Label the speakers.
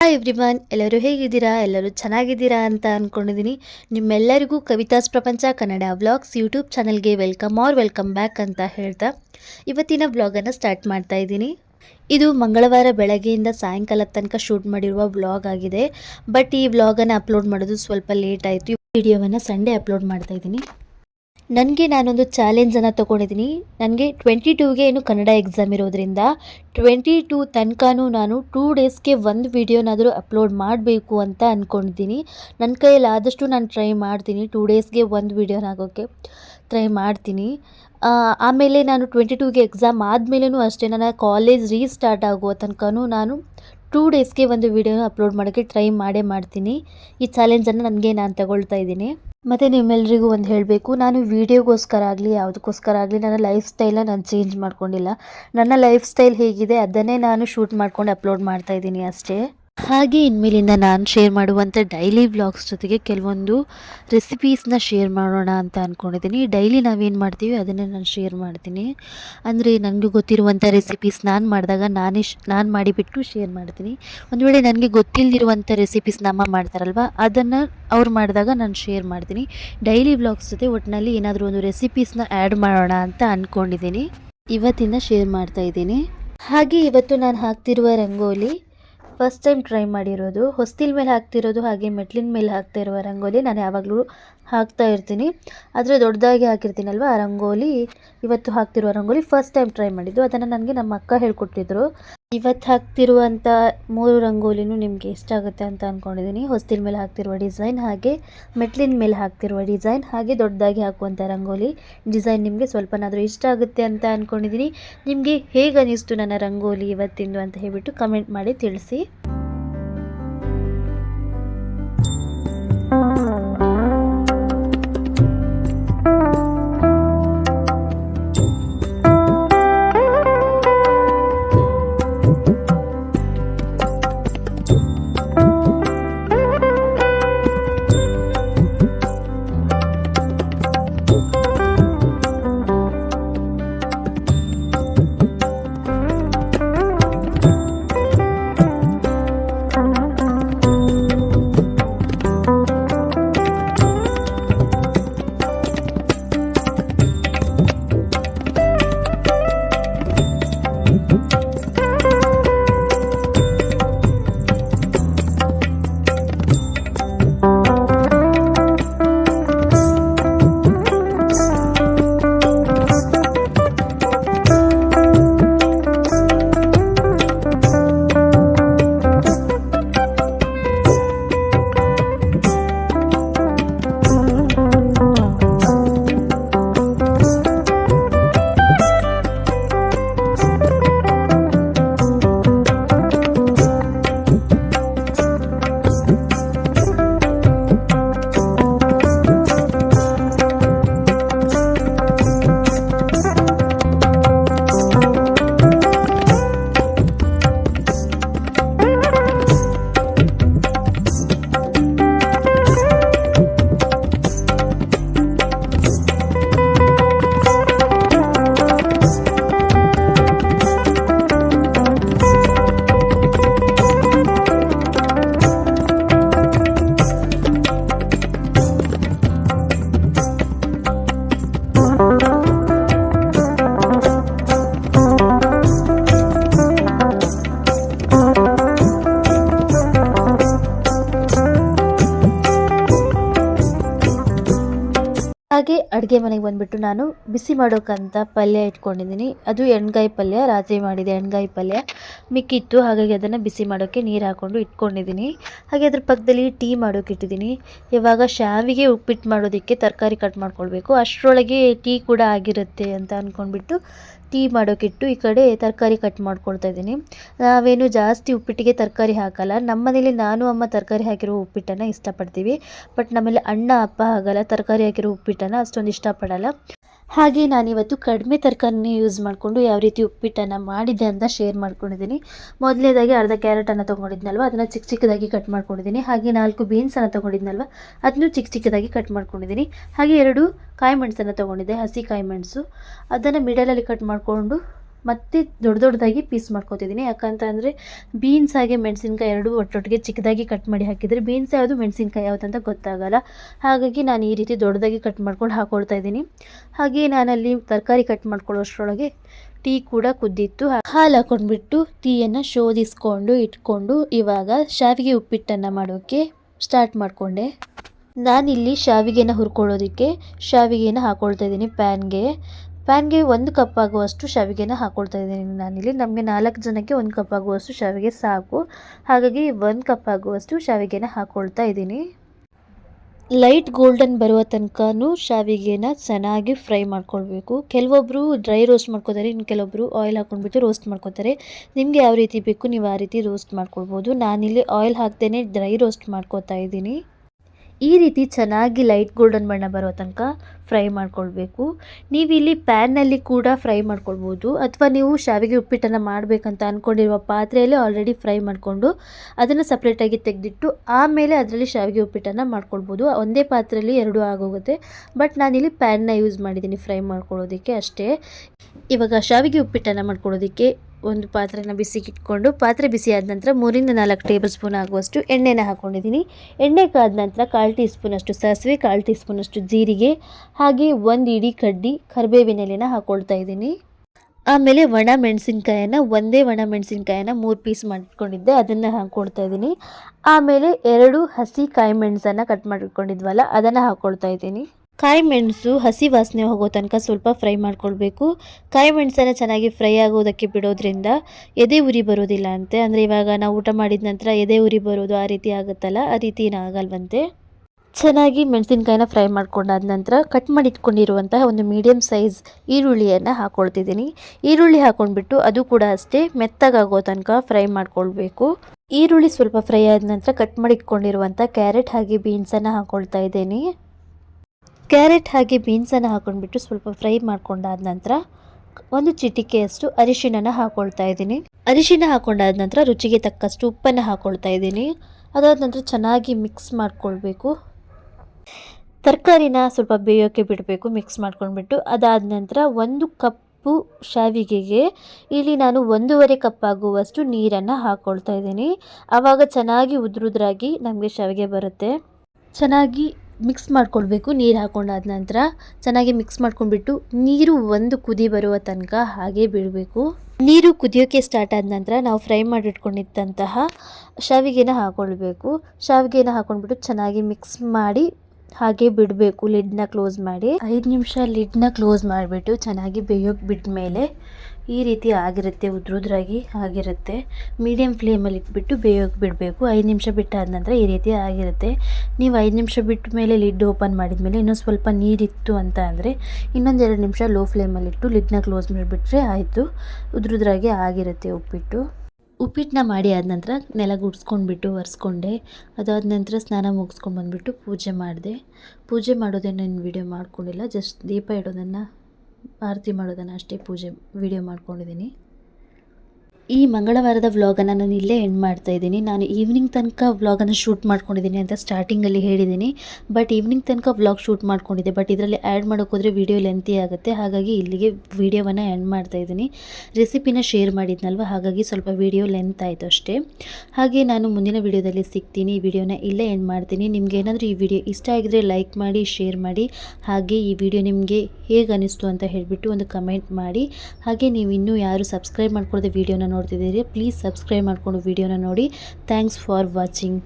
Speaker 1: Hi everyone ಎಲ್ಲರೂ ಹೇಗಿದ್ದೀರಾ? ಎಲ್ಲರೂ ಚೆನ್ನಾಗಿದ್ದೀರಾ ಅಂತ ಅಂದ್ಕೊಂಡಿದ್ದೀನಿ ನಿಮ್ಮೆಲ್ಲರಿಗೂ ಕವಿತಾಸ್ ಪ್ರಪಂಚ ಕನ್ನಡ ವ್ಲಾಗ್ಸ್ ಯೂಟ್ಯೂಬ್ ಚಾನಲ್ಗೆ ವೆಲ್ಕಮ್ ಆರ್ ವೆಲ್ಕಮ್ ಬ್ಯಾಕ್ ಅಂತ ಹೇಳ್ತಾ ಇವತ್ತಿನ ವ್ಲಾಗನ್ನು ಸ್ಟಾರ್ಟ್ ಮಾಡ್ತಾ ಇದ್ದೀನಿ. ಇದು ಮಂಗಳವಾರ ಬೆಳಗ್ಗೆಯಿಂದ ಸಾಯಂಕಾಲ ತನಕ ಶೂಟ್ ಮಾಡಿರುವ ವ್ಲಾಗ್ ಆಗಿದೆ. ಬಟ್ ಈ ವ್ಲಾಗನ್ನು ಅಪ್ಲೋಡ್ ಮಾಡೋದು ಸ್ವಲ್ಪ ಲೇಟ್ ಆಯಿತು. ವಿಡಿಯೋವನ್ನು ಸಂಡೇ ಅಪ್ಲೋಡ್ ಮಾಡ್ತಾ ಇದ್ದೀನಿ. ನನಗೆ ನಾನೊಂದು ಚಾಲೆಂಜನ್ನು ತೊಗೊಂಡಿದ್ದೀನಿ. ನನಗೆ ಟ್ವೆಂಟಿ ಟೂಗೆ ಏನು ಕನ್ನಡ ಎಕ್ಸಾಮ್ ಇರೋದ್ರಿಂದ ಟ್ವೆಂಟಿ ಟೂ ತನಕನೂ ನಾನು ಟೂ ಡೇಸ್ಗೆ ಒಂದು ವಿಡಿಯೋನಾದರೂ ಅಪ್ಲೋಡ್ ಮಾಡಬೇಕು ಅಂತ ಅಂದ್ಕೊಂಡಿದ್ದೀನಿ ನನ್ನ ಕೈಯಲ್ಲಿ ಆದಷ್ಟು ನಾನು ಟ್ರೈ ಮಾಡ್ತೀನಿ. ಟೂ ಡೇಸ್ಗೆ ಒಂದು ವಿಡಿಯೋನಾಗೋಕ್ಕೆ ಟ್ರೈ ಮಾಡ್ತೀನಿ. ಆಮೇಲೆ ನಾನು ಟ್ವೆಂಟಿ ಟೂಗೆ ಎಕ್ಸಾಮ್ ಆದಮೇಲೂ ಅಷ್ಟೇ. ನನ್ನ ಕಾಲೇಜ್ ರೀಸ್ಟಾರ್ಟ್ ಆಗೋ ತನಕನೂ ನಾನು ಟೂ ಡೇಸ್ಗೆ ಒಂದು ವಿಡಿಯೋನ ಅಪ್ಲೋಡ್ ಮಾಡೋಕ್ಕೆ ಟ್ರೈ ಮಾಡೇ ಮಾಡ್ತೀನಿ. ಈ ಚಾಲೆಂಜನ್ನು ನನಗೆ ನಾನು ತಗೊಳ್ತಾ ಇದ್ದೀನಿ. ಮತ್ತು ನಿಮ್ಮೆಲ್ಲರಿಗೂ ಒಂದು ಹೇಳಬೇಕು, ನಾನು ವೀಡಿಯೋಗೋಸ್ಕರ ಆಗಲಿ, ಯಾವುದಕ್ಕೋಸ್ಕರ ಆಗಲಿ, ನನ್ನ ಲೈಫ್ ಸ್ಟೈಲನ್ನ ನಾನು ಚೇಂಜ್ ಮಾಡ್ಕೊಂಡಿಲ್ಲ. ನನ್ನ ಲೈಫ್ ಸ್ಟೈಲ್ ಹೇಗಿದೆ, ಅದನ್ನೇ ನಾನು ಶೂಟ್ ಮಾಡ್ಕೊಂಡು ಅಪ್ಲೋಡ್ ಮಾಡ್ತಾ ಇದ್ದೀನಿ ಅಷ್ಟೇ. ಹಾಗೆ ಇನ್ಮೇಲಿಂದ ನಾನು ಶೇರ್ ಮಾಡುವಂಥ ಡೈಲಿ ವ್ಲಾಗ್ಸ್ ಜೊತೆಗೆ ಕೆಲವೊಂದು ರೆಸಿಪೀಸ್ನ ಶೇರ್ ಮಾಡೋಣ ಅಂತ ಅಂದ್ಕೊಂಡಿದ್ದೀನಿ ಡೈಲಿ ನಾವೇನು ಮಾಡ್ತೀವಿ ಅದನ್ನೇ ನಾನು ಶೇರ್ ಮಾಡ್ತೀನಿ. ಅಂದರೆ ನನಗೆ ಗೊತ್ತಿರುವಂಥ ರೆಸಿಪೀಸ್ ನಾನು ಮಾಡಿದಾಗ ನಾನೇ ನಾನು ಮಾಡಿಬಿಟ್ಟು ಶೇರ್ ಮಾಡ್ತೀನಿ. ಒಂದು ವೇಳೆ ನನಗೆ ಗೊತ್ತಿಲ್ಲದಿರುವಂಥ ರೆಸಿಪೀಸ್ ನಮ್ಮ ಮಾಡ್ತಾರಲ್ವ, ಅದನ್ನು ಅವ್ರು ಮಾಡಿದಾಗ ನಾನು ಶೇರ್ ಮಾಡ್ತೀನಿ. ಡೈಲಿ ವ್ಲಾಗ್ಸ್ ಜೊತೆ ಒಟ್ಟಿನಲ್ಲಿ ಏನಾದರೂ ಒಂದು ರೆಸಿಪೀಸ್ನ ಆ್ಯಡ್ ಮಾಡೋಣ ಅಂತ ಅಂದ್ಕೊಂಡಿದ್ದೀನಿ ಇವತ್ತಿಂದ ಶೇರ್ ಮಾಡ್ತಾ ಇದ್ದೀನಿ. ಹಾಗೆ ಇವತ್ತು ನಾನು ಹಾಕ್ತಿರುವ ರಂಗೋಲಿ ಫಸ್ಟ್ ಟೈಮ್ ಟ್ರೈ ಮಾಡಿರೋದು. ಹೊಸ್ತಿಲ್ ಮೇಲೆ ಹಾಕ್ತಿರೋದು, ಹಾಗೆ ಮೆಟ್ಲಿನ ಮೇಲೆ ಹಾಕ್ತಾ ಇರುವ ರಂಗೋಲಿ ನಾನು ಯಾವಾಗಲೂ ಹಾಕ್ತಾ ಇರ್ತೀನಿ. ಆದರೆ ದೊಡ್ಡದಾಗಿ ಹಾಕಿರ್ತೀನಲ್ವ ಆ ರಂಗೋಲಿ? ಇವತ್ತು ಹಾಕ್ತಿರುವ ರಂಗೋಲಿ ಫಸ್ಟ್ ಟೈಮ್ ಟ್ರೈ ಮಾಡಿದ್ದು. ಅದನ್ನು ನನಗೆ ನಮ್ಮ ಅಕ್ಕ ಹೇಳ್ಕೊಟ್ಟಿದ್ರು. ಇವತ್ತು ಹಾಕ್ತಿರುವಂಥ ಮೂರು ರಂಗೋಲಿನೂ ನಿಮಗೆ ಇಷ್ಟ ಆಗುತ್ತೆ ಅಂತ ಅಂದ್ಕೊಂಡಿದ್ದೀನಿ ಹೊಸ್ತಿಲ್ ಮೇಲೆ ಹಾಕ್ತಿರುವ ಡಿಸೈನ್ ಹಾಗೆ ಮೆಟ್ಲಿನ ಮೇಲೆ ಹಾಕ್ತಿರುವ ಡಿಸೈನ್ ಹಾಗೆ ದೊಡ್ಡದಾಗಿ ಹಾಕುವಂಥ ರಂಗೋಲಿ ಡಿಸೈನ್ ನಿಮಗೆ ಸ್ವಲ್ಪನಾದರೂ ಇಷ್ಟ ಆಗುತ್ತೆ ಅಂತ ಅಂದ್ಕೊಂಡಿದ್ದೀನಿ ನಿಮಗೆ ಹೇಗೆ ಅನ್ನಿಸ್ತು ನನ್ನ ರಂಗೋಲಿ ಇವತ್ತಿಂದು ಅಂತ ಹೇಳಿಬಿಟ್ಟು ಕಮೆಂಟ್ ಮಾಡಿ ತಿಳಿಸಿ. ಅಡುಗೆ ಮನೆಗೆ ಬಂದುಬಿಟ್ಟು ನಾನು ಬಿಸಿ ಮಾಡೋಕ್ಕಂತ ಪಲ್ಯ ಇಟ್ಕೊಂಡಿದ್ದೀನಿ. ಅದು ಎಣ್ಗಾಯಿ ಪಲ್ಯ, ರಾತ್ರಿ ಮಾಡಿದೆ ಎಣ್ಗಾಯಿ ಪಲ್ಯ. ಮಿಕ್ಕಿತ್ತು, ಹಾಗಾಗಿ ಅದನ್ನು ಬಿಸಿ ಮಾಡೋಕ್ಕೆ ನೀರು ಹಾಕ್ಕೊಂಡು ಇಟ್ಕೊಂಡಿದ್ದೀನಿ. ಹಾಗೆ ಅದ್ರ ಪಕ್ಕದಲ್ಲಿ ಟೀ ಮಾಡೋಕೆ ಇಟ್ಟಿದ್ದೀನಿ. ಇವಾಗ ಶಾವಿಗೆ ಉಪ್ಪಿಟ್ಟು ಮಾಡೋದಕ್ಕೆ ತರಕಾರಿ ಕಟ್ ಮಾಡ್ಕೊಳ್ಬೇಕು. ಅಷ್ಟರೊಳಗೆ ಟೀ ಕೂಡ ಆಗಿರುತ್ತೆ ಅಂತ ಅಂದ್ಕೊಂಡ್ಬಿಟ್ಟು ಟೀ ಮಾಡೋಕ್ಕಿಟ್ಟು ಈ ಕಡೆ ತರಕಾರಿ ಕಟ್ ಮಾಡ್ಕೊಳ್ತಾ ಇದ್ದೀನಿ. ನಾವೇನು ಜಾಸ್ತಿ ಉಪ್ಪಿಟ್ಟಿಗೆ ತರಕಾರಿ ಹಾಕಲ್ಲ. ನಮ್ಮ ಮನೇಲಿ ನಾನು, ಅಮ್ಮ ತರಕಾರಿ ಹಾಕಿರೋ ಉಪ್ಪಿಟ್ಟನ್ನು ಇಷ್ಟಪಡ್ತೀವಿ. ಬಟ್ ನಮ್ಮಲ್ಲಿ ಅಣ್ಣ, ಅಪ್ಪ ಹಾಗಲ್ಲ. ತರಕಾರಿ ಹಾಕಿರೋ ಉಪ್ಪಿಟ್ಟನ್ನು ಅಷ್ಟೊಂದು ಇಷ್ಟಪಡಲ್ಲ. ಹಾಗೆ ನಾನಿವತ್ತು ಕಡಿಮೆ ತರಕಾರಿನೇ ಯೂಸ್ ಮಾಡಿಕೊಂಡು ಯಾವ ರೀತಿ ಉಪ್ಪಿಟ್ಟನ್ನು ಮಾಡಿದ್ದೆ ಅಂತ ಶೇರ್ ಮಾಡ್ಕೊಂಡಿದ್ದೀನಿ. ಮೊದಲನೇದಾಗಿ ಅರ್ಧ ಕ್ಯಾರೆಟನ್ನು ತೊಗೊಂಡಿದ್ನಲ್ವ? ಅದನ್ನು ಚಿಕ್ಕ ಚಿಕ್ಕದಾಗಿ ಕಟ್ ಮಾಡ್ಕೊಂಡಿದ್ದೀನಿ. ಹಾಗೆ ನಾಲ್ಕು ಬೀನ್ಸನ್ನು ತೊಗೊಂಡಿದ್ನಲ್ವ? ಅದನ್ನು ಚಿಕ್ಕ ಚಿಕ್ಕದಾಗಿ ಕಟ್ ಮಾಡ್ಕೊಂಡಿದ್ದೀನಿ. ಹಾಗೆ ಎರಡು ಕಾಯಿ ಮೆಣಸನ್ನು ತೊಗೊಂಡಿದ್ದೆ, ಹಸಿ ಕಾಯಿ ಮೆಣಸು. ಅದನ್ನು ಮಿಡಲಲ್ಲಿ ಕಟ್ ಮಾಡಿಕೊಂಡು ಮತ್ತೆ ದೊಡ್ಡ ದೊಡ್ಡದಾಗಿ ಪೀಸ್ ಮಾಡ್ಕೊತಿದ್ದೀನಿ ಯಾಕಂತ ಅಂದರೆ ಬೀನ್ಸ್ ಹಾಗೆ ಮೆಣಸಿನ್ಕಾಯಿ ಎರಡು ಒಟ್ಟೊಟ್ಟಿಗೆ ಚಿಕ್ಕದಾಗಿ ಕಟ್ ಮಾಡಿ ಹಾಕಿದರೆ ಬೀನ್ಸ್ ಯಾವುದು ಮೆಣಸಿನ್ಕಾಯಿ ಯಾವುದು ಅಂತ ಗೊತ್ತಾಗಲ್ಲ. ಹಾಗಾಗಿ ನಾನು ಈ ರೀತಿ ದೊಡ್ಡದಾಗಿ ಕಟ್ ಮಾಡ್ಕೊಂಡು ಹಾಕೊಳ್ತಾ ಇದ್ದೀನಿ. ಹಾಗೆ ನಾನಲ್ಲಿ ತರಕಾರಿ ಕಟ್ ಮಾಡ್ಕೊಳ್ಳೋಷ್ಟರೊಳಗೆ ಟೀ ಕೂಡ ಕುದ್ದಿತ್ತು. ಹಾಲು ಹಾಕೊಂಡ್ಬಿಟ್ಟು ಟೀಯನ್ನು ಶೋಧಿಸ್ಕೊಂಡು ಇಟ್ಕೊಂಡು ಇವಾಗ ಶಾವಿಗೆ ಉಪ್ಪಿಟ್ಟನ್ನು ಮಾಡೋಕ್ಕೆ ಸ್ಟಾರ್ಟ್ ಮಾಡಿಕೊಂಡೆ. ನಾನಿಲ್ಲಿ ಶಾವಿಗೆನ ಹುರ್ಕೊಳ್ಳೋದಕ್ಕೆ ಶಾವಿಗೆನ ಹಾಕೊಳ್ತಾ ಇದ್ದೀನಿ ಪ್ಯಾನ್ಗೆ ಪ್ಯಾನ್ಗೆ ಒಂದು ಕಪ್ ಆಗುವಷ್ಟು ಶಾವಿಗೆನ ಹಾಕೊಳ್ತಾ ಇದ್ದೀನಿ ನಾನಿಲ್ಲಿ. ನಮಗೆ ನಾಲ್ಕು ಜನಕ್ಕೆ ಒಂದು ಕಪ್ ಆಗುವಷ್ಟು ಶಾವಿಗೆ ಸಾಕು. ಹಾಗಾಗಿ ಒಂದು ಕಪ್ ಆಗುವಷ್ಟು ಶಾವಿಗೆನ ಹಾಕ್ಕೊಳ್ತಾ ಇದ್ದೀನಿ. ಲೈಟ್ ಗೋಲ್ಡನ್ ಬರುವ ತನಕನೂ ಶಾವಿಗೆನ ಚೆನ್ನಾಗಿ ಫ್ರೈ ಮಾಡ್ಕೊಳ್ಬೇಕು. ಕೆಲವೊಬ್ಬರು ಡ್ರೈ ರೋಸ್ಟ್ ಮಾಡ್ಕೋತಾರೆ, ಇನ್ನು ಕೆಲವೊಬ್ಬರು ಆಯಿಲ್ ಹಾಕ್ಕೊಂಡ್ಬಿಟ್ಟು ರೋಸ್ಟ್ ಮಾಡ್ಕೋತಾರೆ. ನಿಮಗೆ ಯಾವ ರೀತಿ ಬೇಕು ನೀವು ಆ ರೀತಿ ರೋಸ್ಟ್ ಮಾಡ್ಕೊಳ್ಬೋದು. ನಾನಿಲ್ಲಿ ಆಯಿಲ್ ಹಾಕ್ದೇ ಡ್ರೈ ರೋಸ್ಟ್ ಮಾಡ್ಕೋತಾ ಇದ್ದೀನಿ. ಈ ರೀತಿ ಚೆನ್ನಾಗಿ ಲೈಟ್ ಗೋಲ್ಡನ್ ಬಣ್ಣ ಬರೋ ತನಕ ಫ್ರೈ ಮಾಡ್ಕೊಳ್ಬೇಕು. ನೀವು ಇಲ್ಲಿ ಪ್ಯಾನ್ನಲ್ಲಿ ಕೂಡ ಫ್ರೈ ಮಾಡ್ಕೊಳ್ಬೋದು. ಅಥವಾ ನೀವು ಶಾವಿಗೆ ಉಪ್ಪಿಟ್ಟನ್ನು ಮಾಡಬೇಕಂತ ಅಂದ್ಕೊಂಡಿರುವ ಪಾತ್ರೆಯಲ್ಲಿ ಆಲ್ರೆಡಿ ಫ್ರೈ ಮಾಡಿಕೊಂಡು ಅದನ್ನು ಸಪ್ರೇಟಾಗಿ ತೆಗೆದಿಟ್ಟು ಆಮೇಲೆ ಅದರಲ್ಲಿ ಶಾವಿಗೆ ಉಪ್ಪಿಟ್ಟನ್ನು ಮಾಡ್ಕೊಳ್ಬೋದು. ಒಂದೇ ಪಾತ್ರೆಯಲ್ಲಿ ಎರಡೂ ಆಗೋಗುತ್ತೆ. ಬಟ್ ನಾನಿಲ್ಲಿ ಪ್ಯಾನ್ನ ಯೂಸ್ ಮಾಡಿದ್ದೀನಿ ಫ್ರೈ ಮಾಡ್ಕೊಳ್ಳೋದಕ್ಕೆ ಅಷ್ಟೇ. ಇವಾಗ ಶಾವಿಗೆ ಉಪ್ಪಿಟ್ಟನ್ನು ಮಾಡ್ಕೊಳ್ಳೋದಕ್ಕೆ ಒಂದು ಪಾತ್ರೆನ ಬಿಸಿಗಿಟ್ಕೊಂಡು, ಪಾತ್ರೆ ಬಿಸಿ ಆದ ನಂತರ ಮೂರಿಂದ ನಾಲ್ಕು ಟೇಬಲ್ ಸ್ಪೂನ್ ಆಗುವಷ್ಟು ಎಣ್ಣೆನ ಹಾಕ್ಕೊಂಡಿದ್ದೀನಿ ಎಣ್ಣೆ ಕಾದ ನಂತರ ಕಾಲು ಟೀ ಸ್ಪೂನಷ್ಟು ಸಾಸಿವೆ, ಕಾಲು ಟೀ ಸ್ಪೂನಷ್ಟು ಜೀರಿಗೆ, ಹಾಗೆ ಒಂದು ಇಡೀ ಕಡ್ಡಿ ಕರಿಬೇವಿನ ಎಲೆನ ಹಾಕ್ಕೊಳ್ತಾ ಇದ್ದೀನಿ. ಆಮೇಲೆ ಒಣ ಮೆಣಸಿನ್ಕಾಯನ್ನು ಒಂದೇ ಒಣ ಮೆಣಸಿನ್ಕಾಯನ್ನು ಮೂರು ಪೀಸ್ ಮಾಡಿಕೊಂಡಿದ್ದೆ, ಅದನ್ನು ಹಾಕ್ಕೊಳ್ತಾ ಇದ್ದೀನಿ. ಆಮೇಲೆ ಎರಡು ಹಸಿ ಕಾಯಿ ಮೆಣಸನ್ನು ಕಟ್ ಮಾಡಿಕೊಂಡಿದ್ವಲ್ಲ, ಅದನ್ನು ಹಾಕ್ಕೊಳ್ತಾ ಇದ್ದೀನಿ. ಕಾಯಿ ಮೆಣಸು ಹಸಿ ವಾಸನೆ ಹೋಗೋ ತನಕ ಸ್ವಲ್ಪ ಫ್ರೈ ಮಾಡ್ಕೊಳ್ಬೇಕು. ಕಾಯಿ ಮೆಣಸನ್ನು ಚೆನ್ನಾಗಿ ಫ್ರೈ ಆಗೋದಕ್ಕೆ ಬಿಡೋದ್ರಿಂದ ಎದೆ ಉರಿ ಬರೋದಿಲ್ಲ ಅಂತೆ. ಅಂದರೆ ಇವಾಗ ನಾವು ಊಟ ಮಾಡಿದ ನಂತರ ಎದೆ ಉರಿ ಬರೋದು ಆ ರೀತಿ ಆಗುತ್ತಲ್ಲ, ಆ ರೀತಿ ಏನಾಗಲ್ವಂತೆ ಚೆನ್ನಾಗಿ ಮೆಣಸಿನ್ಕಾಯಿನ ಫ್ರೈ ಮಾಡ್ಕೊಂಡಾದ ನಂತರ ಕಟ್ ಮಾಡಿಟ್ಕೊಂಡಿರುವಂತಹ ಒಂದು ಮೀಡಿಯಮ್ ಸೈಜ್ ಈರುಳ್ಳಿಯನ್ನು ಹಾಕ್ಕೊಳ್ತಿದ್ದೀನಿ ಈರುಳ್ಳಿ ಹಾಕ್ಕೊಂಡ್ಬಿಟ್ಟು ಅದು ಕೂಡ ಅಷ್ಟೇ ಮೆತ್ತಗಾಗೋ ತನಕ ಫ್ರೈ ಮಾಡ್ಕೊಳ್ಬೇಕು. ಈರುಳ್ಳಿ ಸ್ವಲ್ಪ ಫ್ರೈ ಆದ ನಂತರ ಕಟ್ ಮಾಡಿಟ್ಕೊಂಡಿರುವಂಥ ಕ್ಯಾರೆಟ್ ಹಾಗೆ ಬೀನ್ಸನ್ನು ಹಾಕ್ಕೊಳ್ತಾ ಇದ್ದೀನಿ. ಕ್ಯಾರೆಟ್ ಹಾಗೆ ಬೀನ್ಸನ್ನು ಹಾಕೊಂಡ್ಬಿಟ್ಟು ಸ್ವಲ್ಪ ಫ್ರೈ ಮಾಡ್ಕೊಂಡಾದ ನಂತರ ಒಂದು ಚಿಟಿಕೆಯಷ್ಟು ಅರಿಶಿಣನ ಹಾಕೊಳ್ತಾ ಇದ್ದೀನಿ. ಅರಿಶಿಣ ಹಾಕೊಂಡಾದ ನಂತರ ರುಚಿಗೆ ತಕ್ಕಷ್ಟು ಉಪ್ಪನ್ನು ಹಾಕೊಳ್ತಾ ಇದ್ದೀನಿ. ಅದಾದ ನಂತರ ಚೆನ್ನಾಗಿ ಮಿಕ್ಸ್ ಮಾಡಿಕೊಳ್ಬೇಕು. ತರಕಾರಿನ ಸ್ವಲ್ಪ ಬೇಯೋಕ್ಕೆ ಬಿಡಬೇಕು ಮಿಕ್ಸ್ ಮಾಡ್ಕೊಂಡ್ಬಿಟ್ಟು. ಅದಾದ ನಂತರ ಒಂದು ಕಪ್ಪು ಶಾವಿಗೆಗೆ ಇಲ್ಲಿ ನಾನು ಒಂದೂವರೆ ಕಪ್ ಆಗುವಷ್ಟು ನೀರನ್ನು ಹಾಕ್ಕೊಳ್ತಾ ಇದ್ದೀನಿ. ಆವಾಗ ಚೆನ್ನಾಗಿ ಉದ್ರುದ್ರಾಗಿ ನಮಗೆ ಶಾವಿಗೆ ಬರುತ್ತೆ. ಚೆನ್ನಾಗಿ ಮಿಕ್ಸ್ ಮಾಡ್ಕೊಳ್ಬೇಕು, ನೀರು ಹಾಕೊಂಡಾದ ನಂತರ ಚೆನ್ನಾಗಿ ಮಿಕ್ಸ್ ಮಾಡ್ಕೊಂಡ್ಬಿಟ್ಟು ನೀರು ಒಂದು ಕುದಿ ಬರುವ ತನಕ ಹಾಗೆ ಬಿಡಬೇಕು. ನೀರು ಕುದಿಯೋಕ್ಕೆ ಸ್ಟಾರ್ಟ್ ಆದ ನಂತರ ನಾವು ಫ್ರೈ ಮಾಡಿಟ್ಕೊಂಡಿದ್ದಂತಹ ಶಾವಿಗೆನ ಹಾಕ್ಕೊಳ್ಬೇಕು ಶಾವಿಗೆನ ಹಾಕ್ಕೊಂಡ್ಬಿಟ್ಟು ಚೆನ್ನಾಗಿ ಮಿಕ್ಸ್ ಮಾಡಿ ಹಾಗೆ ಬಿಡಬೇಕು ಲಿಡ್ನ ಕ್ಲೋಸ್ ಮಾಡಿ. ಐದು ನಿಮಿಷ ಲಿಡ್ನ ಕ್ಲೋಸ್ ಮಾಡಿಬಿಟ್ಟು ಚೆನ್ನಾಗಿ ಬೇಯೋಕೆ ಬಿಟ್ಟ ಮೇಲೆ ಈ ರೀತಿ ಆಗಿರುತ್ತೆ, ಉದ್ರುದ್ರಾಗಿ ಆಗಿರುತ್ತೆ. ಮೀಡಿಯಮ್ ಫ್ಲೇಮಲ್ಲಿ ಇಟ್ಬಿಟ್ಟು ಬೇಯೋಕೆ ಬಿಡಬೇಕು. ಐದು ನಿಮಿಷ ಬಿಟ್ಟಾದ ನಂತರ ಈ ರೀತಿ ಆಗಿರುತ್ತೆ. ನೀವು ಐದು ನಿಮಿಷ ಬಿಟ್ಟ ಮೇಲೆ ಲಿಡ್ ಓಪನ್ ಮಾಡಿದ ಮೇಲೆ ಇನ್ನೂ ಸ್ವಲ್ಪ ನೀರಿತ್ತು ಅಂತ ಅಂದರೆ ಇನ್ನೊಂದೆರಡು ನಿಮಿಷ ಲೋ ಫ್ಲೇಮಲ್ಲಿಟ್ಟು ಲಿಡ್ನ ಕ್ಲೋಸ್ ಮಾಡಿಬಿಟ್ರೆ ಆಯಿತು. ಉದ್ರುದ್ರಾಗಿ ಆಗಿರುತ್ತೆ ಉಪ್ಪಿಟ್ಟು. ಉಪ್ಪಿಟ್ಟನ್ನ ಮಾಡಿ ಆದ ನಂತರ ನೆಲ ಗುಡ್ಸ್ಕೊಂಡ್ಬಿಟ್ಟು ಒರೆಸ್ಕೊಂಡೆ. ಅದಾದ ನಂತರ ಸ್ನಾನ ಮುಗಿಸ್ಕೊಂಡು ಬಂದುಬಿಟ್ಟು ಪೂಜೆ ಮಾಡಿದೆ. ಪೂಜೆ ಮಾಡೋದನ್ನು ನಾನು ವೀಡಿಯೋ ಮಾಡ್ಕೊಂಡಿಲ್ಲ. ಜಸ್ಟ್ ದೀಪ ಇಡೋದನ್ನು, ಆರತಿ ಮಾಡೋದನ್ನು ಅಷ್ಟೇ ಪೂಜೆ ವೀಡಿಯೋ ಮಾಡ್ಕೊಂಡಿದ್ದೀನಿ ಈ ಮಂಗಳವಾರದ ವ್ಲಾಗನ್ನು ನಾನು ಇಲ್ಲೇ ಎಂಡ್ ಮಾಡ್ತಾ ಇದ್ದೀನಿ. ನಾನು ಈವ್ನಿಂಗ್ ತನಕ ವ್ಲಾಗನ್ನು ಶೂಟ್ ಮಾಡ್ಕೊಂಡಿದ್ದೀನಿ ಅಂತ ಸ್ಟಾರ್ಟಿಂಗಲ್ಲಿ ಹೇಳಿದ್ದೀನಿ. ಬಟ್ ಈವ್ನಿಂಗ್ ತನಕ ವ್ಲಾಗ್ ಶೂಟ್ ಮಾಡ್ಕೊಂಡಿದ್ದೆ. ಬಟ್ ಇದರಲ್ಲಿ ಆ್ಯಡ್ ಮಾಡೋಕ್ಕೋದ್ರೆ ವೀಡಿಯೋ ಲೆಂತಿ ಆಗುತ್ತೆ. ಹಾಗಾಗಿ ಇಲ್ಲಿಗೆ ವೀಡಿಯೋವನ್ನು ಎಂಡ್ ಮಾಡ್ತಾ ಇದ್ದೀನಿ. ರೆಸಿಪಿನ ಶೇರ್ ಮಾಡಿದ್ನಲ್ವ? ಹಾಗಾಗಿ ಸ್ವಲ್ಪ ವೀಡಿಯೋ ಲೆಂತ್ ಆಯಿತು ಅಷ್ಟೇ. ಹಾಗೆ ನಾನು ಮುಂದಿನ ವೀಡಿಯೋದಲ್ಲಿ ಸಿಗ್ತೀನಿ. ಈ ವಿಡಿಯೋನ ಇಲ್ಲೇ ಎಂಡ್ ಮಾಡ್ತೀನಿ. ನಿಮ್ಗೆ ಏನಾದರೂ ಈ ವಿಡಿಯೋ ಇಷ್ಟ ಆಗಿದ್ರೆ ಲೈಕ್ ಮಾಡಿ ಶೇರ್ ಮಾಡಿ. ಹಾಗೆ ಈ ವಿಡಿಯೋ ನಿಮಗೆ ಹೇಗೆ ಅನ್ನಿಸ್ತು ಅಂತ ಹೇಳಿಬಿಟ್ಟು ಒಂದು ಕಮೆಂಟ್ ಮಾಡಿ. ಹಾಗೆ ನೀವು ಇನ್ನೂ ಯಾರು ಸಬ್ಸ್ಕ್ರೈಬ್ ಮಾಡ್ಕೊಳ್ಳದೆ ವೀಡಿಯೋನ ನೋಡ್ತಿದ್ದೀರಿ. ಪ್ಲೀಸ್ ಸಬ್ಸ್ಕ್ರೈಬ್ ಮಾಡಿಕೊಂಡು ವೀಡಿಯೋನ ನೋಡಿ. Thanks for watching